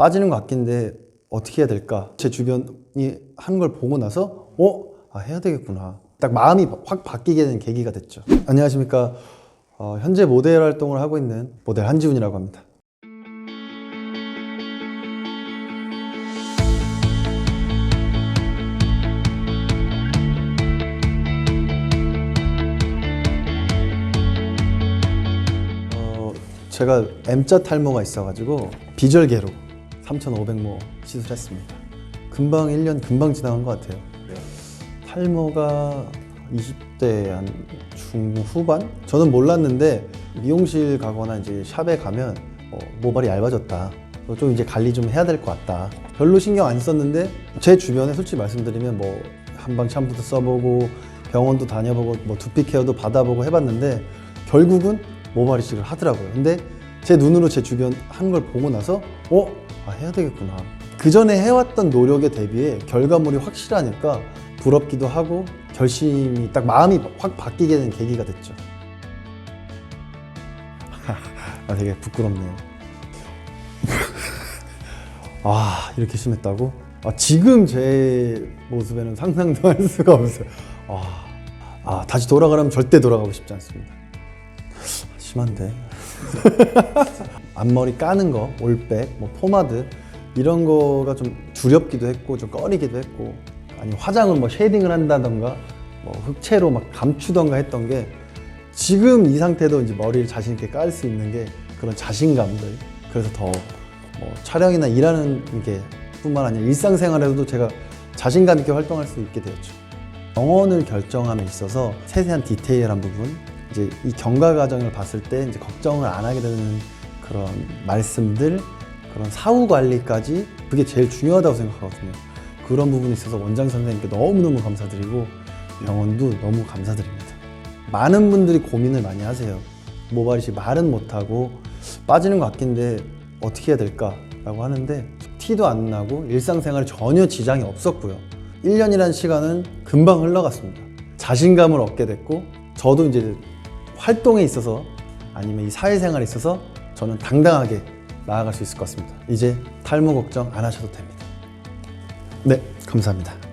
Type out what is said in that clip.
빠지는 것 같긴데 어떻게 해야 될까? 제 주변이 하는 걸 보고 나서 어? 아, 해야 되겠구나. 딱 마음이 확 바뀌게 된 계기가 됐죠. 안녕하십니까. 어, 현재 모델 활동을 하고 있는 모델 한지훈이라고 합니다. 어, 제가 M자 탈모가 있어가지고 비절개로 3,500모 시술했습니다. 금방 1년 금방 지나간 것 같아요. 탈모가 20대 한 중후반? 저는 몰랐는데 미용실 가거나 이제 샵에 가면 어, 모발이 얇아졌다. 어, 좀 이제 관리 좀 해야 될 것 같다. 별로 신경 안 썼는데 제 주변에 솔직히 말씀드리면 뭐 한방 샴푸도 써보고 병원도 다녀보고 뭐 두피 케어도 받아보고 해봤는데 결국은 모발 이식을 하더라고요. 근데 제 눈으로 제 주변 하는 걸 보고 나서 어? 아 해야 되겠구나. 그 전에 해왔던 노력에 대비해 결과물이 확실하니까 부럽기도 하고 결심이 딱 마음이 확 바뀌게 된 계기가 됐죠. 아 되게 부끄럽네요. 아 이렇게 심했다고? 아, 지금 제 모습에는 상상도 할 수가 없어요. 아, 아 다시 돌아가려면 절대 돌아가고 싶지 않습니다. 심한데. 앞머리 까는 거, 올백, 뭐 포마드 이런 거가 좀 두렵기도 했고 좀 꺼리기도 했고 아니 화장을 뭐 쉐이딩을 한다던가 뭐 흑채로 막 감추던가 했던 게 지금 이 상태도 이제 머리를 자신 있게 깔 수 있는 게 그런 자신감들 그래서 더 뭐 촬영이나 일하는 게 뿐만 아니라 일상생활에서도 제가 자신감 있게 활동할 수 있게 되었죠. 영혼을 결정함에 있어서 세세한 디테일한 부분 이제 이 경과 과정을 봤을 때 이제 걱정을 안 하게 되는 그런 말씀들 그런 사후 관리까지 그게 제일 중요하다고 생각하거든요. 그런 부분에 있어서 원장 선생님께 너무너무 감사드리고 병원도 너무 감사드립니다. 많은 분들이 고민을 많이 하세요. 모발이식 말은 못하고 빠지는 것 같긴데 어떻게 해야 될까라고 하는데 티도 안 나고 일상생활에 전혀 지장이 없었고요. 1년이라는 시간은 금방 흘러갔습니다. 자신감을 얻게 됐고 저도 이제 활동에 있어서 아니면 이 사회생활에 있어서 저는 당당하게 나아갈 수 있을 것 같습니다. 이제 탈모 걱정 안 하셔도 됩니다. 네, 감사합니다.